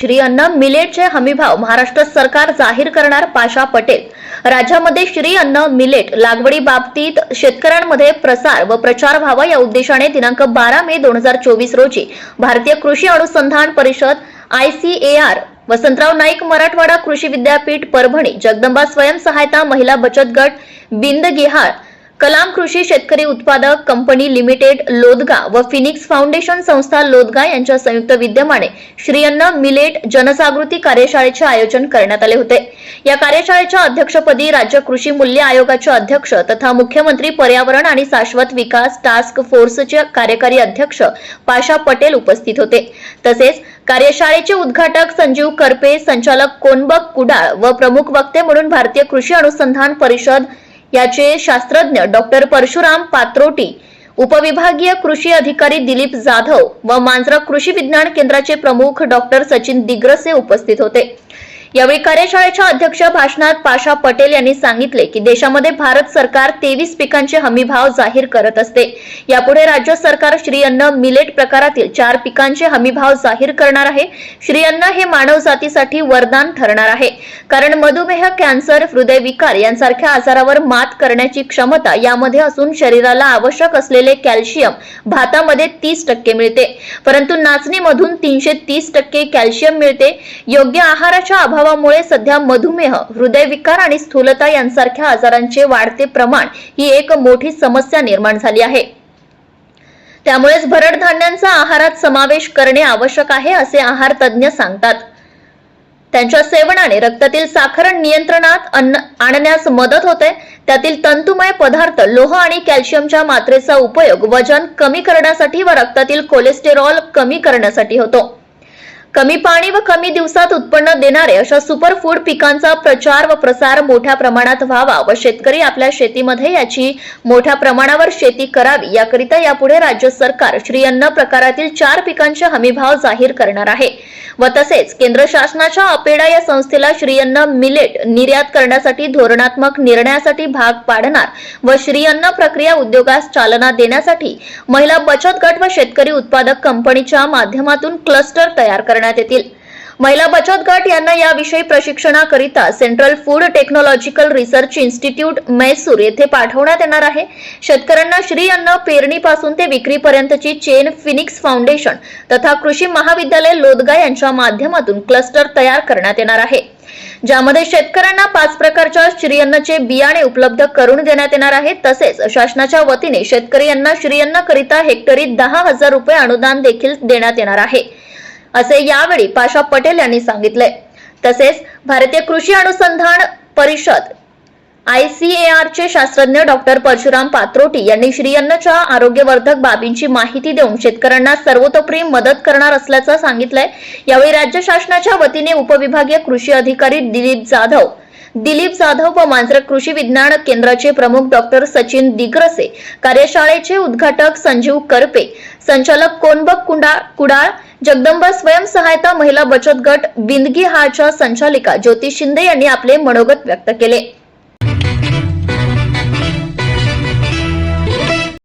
श्री अन्न मिलेटचे हमीभाव महाराष्ट्र सरकार जाहीर करणार पाशा पटेल. राज्यामध्ये श्री अन्न मिलेट लागवडीबाबतीत शेतकऱ्यांमध्ये प्रसार व प्रचार व्हावा या उद्देशाने दिनांक बारा मे दोन हजार चोवीस रोजी भारतीय कृषी अनुसंधान परिषद आयसीएआर वसंतराव नाईक मराठवाडा कृषी विद्यापीठ परभणी जगदंबा स्वयंसहायता महिला बचत गट बिंदगिहाळ कलाम कृषी शेतकरी उत्पादक कंपनी लिमिटेड लोदगा व फिनिक्स फाउंडेशन संस्था लोदगा यांच्या संयुक्त विद्यमाने श्री अन्न मिलेट जनजागृती कार्यशाळेचे आयोजन करण्यात आले होते. या कार्यशाळेच्या अध्यक्षपदी राज्य कृषी मूल्य आयोगाचे अध्यक्ष तथा मुख्यमंत्री पर्यावरण आणि शाश्वत विकास टास्क फोर्सचे कार्यकारी अध्यक्ष पाशा पटेल उपस्थित होते. तसेच कार्यशाळेचे उद्घाटक संजीव करपे संचालक कोनबक कुडाळ व प्रमुख वक्ते म्हणून भारतीय कृषी अनुसंधान परिषद याचे शास्त्रज्ञ डॉक्टर परशुराम पात्रोटी उपविभागीय कृषी अधिकारी दिलीप जाधव व मांजरा कृषी विज्ञान केंद्राचे प्रमुख डॉक्टर सचिन दिग्रसे उपस्थित होते. यावेळी कार्यशाळेच्या अध्यक्ष भाषणात पाशा पटेल यांनी सांगितले की देशामध्ये भारत सरकार तेवीस पिकांचे हमीभाव जाहीर करत असते. यापुढे राज्य सरकार श्री अन्न मिलेट प्रकारातील चार पिकांचे हमीभाव जाहीर करणार आहे. श्री अन्न हे मानव जातीसाठी वरदान ठरणार आहे. कारण मधुमेह कॅन्सर हृदयविकार यांसारख्या आजारावर मात करण्याची क्षमता यामध्ये असून शरीराला आवश्यक असलेले कॅल्शियम भातामध्ये तीस टक्के मिळते. परंतु नाचणीमधून तीनशे तीस टक्के कॅल्शियम मिळते. योग्य आहाराच्या अभाव अभावामुळे सध्या मधुमेह हृदयविकार आणि स्थूलता यांसारख्या आजारांचे वाढते प्रमाण ही एक मोठी समस्या निर्माण झाली आहे. त्यामुळेच भरड धान्यांचा आहारात समावेश करणे आवश्यक आहे असे आहार तज्ज्ञ सांगतात. त्यांच्या सेवनाने रक्तातील साखर नियंत्रणात अन्न आणण्यास मदत होते. त्यातील तंतुमय पदार्थ लोह आणि कॅल्शियमच्या मात्रेचा उपयोग वजन कमी करण्यासाठी व रक्तातील कोलेस्टेरॉल कमी करण्यासाठी होतो. कमी पाणी व कमी दिवसात उत्पन्न देणारे अशा सुपर फूड पिकांचा प्रचार व प्रसार मोठ्या प्रमाणात व्हावा व शेतकरी आपल्या शेतीमध्ये याची मोठ्या प्रमाणावर शेती करावी याकरिता यापुढे राज्य सरकार श्री अन्न प्रकारातील चार पिकांचे हमीभाव जाहीर करणार आहे. व तसेच केंद्र शासनाच्या अपेडा या संस्थेला श्री अन्न मिलेट निर्यात करण्यासाठी धोरणात्मक निर्णयासाठी भाग पाडणार व श्री अन्न प्रक्रिया उद्योगास चालना देण्यासाठी महिला बचत गट व शेतकरी उत्पादक कंपनीच्या माध्यमातून क्लस्टर तयार करणार. करण्यात येतील. महिला बचत गट यांना याविषयी प्रशिक्षणाकरिता Central Food Technological Research Institute Mysore येथे पाठवण्यात येणार आहे. शेतकऱ्यांना श्री अन्न पेरणीपासून ते विक्रीपर्यंतची चेन फिनिक्स फाउंडेशन तथा कृषी महाविद्यालय लोदगा यांच्या माध्यमातून क्लस्टर तयार करण्यात येणार आहे. ज्यामध्ये शेतकऱ्यांना पाच प्रकारच्या श्रीअन्नचे बियाणे उपलब्ध करून देण्यात येणार आहे. तसेच शासनाच्या वतीने शेतकरी यांना श्रीअन्न करिता हेक्टरी दहा हजार रुपये अनुदान देखील देण्यात येणार आहे. असे यावेळी पाशा पटेल यांनी सांगितले. तसेच भारतीय कृषी अनुसंधान परिषद आयसीएआर चे शास्त्रज्ञ डॉक्टर परशुराम पात्रोटी यांनी श्रीअन्नच्या आरोग्यवर्धक बाबींची माहिती देऊन शेतकऱ्यांना सर्वतोपरी मदत करणार असल्याचं सांगितलंय. यावेळी राज्य शासनाच्या वतीने उपविभागीय कृषी अधिकारी दिलीप जाधव दिलीप जाधव व मांजरक कृषी विज्ञान केंद्राचे प्रमुख डॉक्टर सचिन दिग्रसे कार्यशाळेचे उद्घाटक संजीव करपे संचालक कोनबक कुंडा कुडाळ जगदंबा स्वयंसहायता महिला बचत गट बिंदगी हाच्या संचालिका ज्योती शिंदे यांनी आपले मनोगत व्यक्त केले.